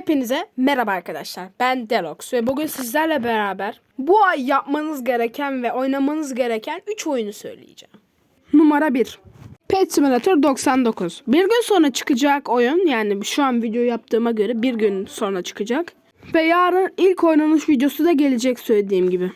Hepinize merhaba arkadaşlar. Ben Delox ve bugün sizlerle beraber bu ay yapmanız gereken ve oynamanız gereken 3 oyunu söyleyeceğim. Numara 1. Pet Simulator 99. Bir gün sonra çıkacak oyun yani şu an video yaptığıma göre bir gün sonra çıkacak. Ve yarın ilk oynanış videosu da gelecek söylediğim gibi.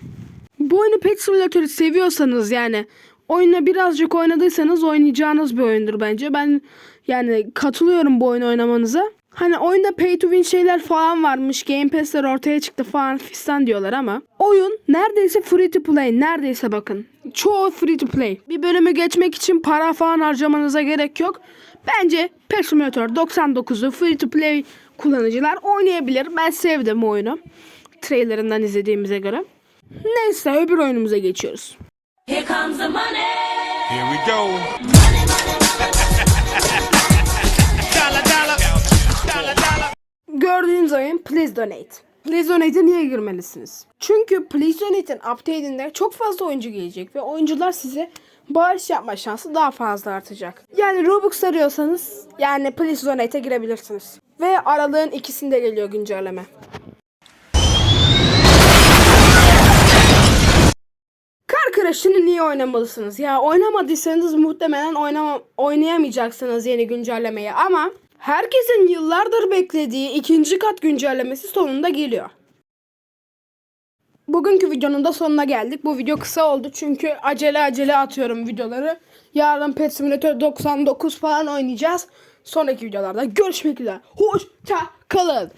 Bu oyunu Pet Simulator'ı seviyorsanız yani oyuna birazcık oynadıysanız oynayacağınız bir oyundur bence. Ben yani katılıyorum bu oyunu oynamanıza. Hani oyunda pay to win şeyler falan varmış. Game Pass'ler ortaya çıktı falan fistan diyorlar ama oyun neredeyse free to play. Neredeyse bakın. Çoğu free to play. Bir bölümü geçmek için para falan harcamanıza gerek yok. Bence Pet Simulator 99'u free to play kullanıcılar oynayabilir. Ben sevdim oyunu. Trailerından izlediğimize göre. Neyse öbür oyunumuza geçiyoruz. Here comes the money. Here we go. dollar, Gördüğünüz oyun Please Donate. Please Donate'e niye girmelisiniz? Çünkü Please Donate'in update'inde çok fazla oyuncu gelecek ve oyuncular size bağış yapma şansı daha fazla artacak. Yani Robux arıyorsanız yani Please Donate'e girebilirsiniz. Ve aralığın ikisinde geliyor güncelleme. Kar Crash'ını niye oynamalısınız? Ya oynamadıysanız muhtemelen oynama, oynayamayacaksınız yeni güncellemeyi ama herkesin yıllardır beklediği ikinci kat güncellemesi sonunda geliyor. Bugünkü videonun da sonuna geldik. Bu video kısa oldu çünkü acele acele atıyorum videoları. Yarın Pet Simulator 99 falan oynayacağız. Sonraki videolarda görüşmek üzere. Hoşça kalın.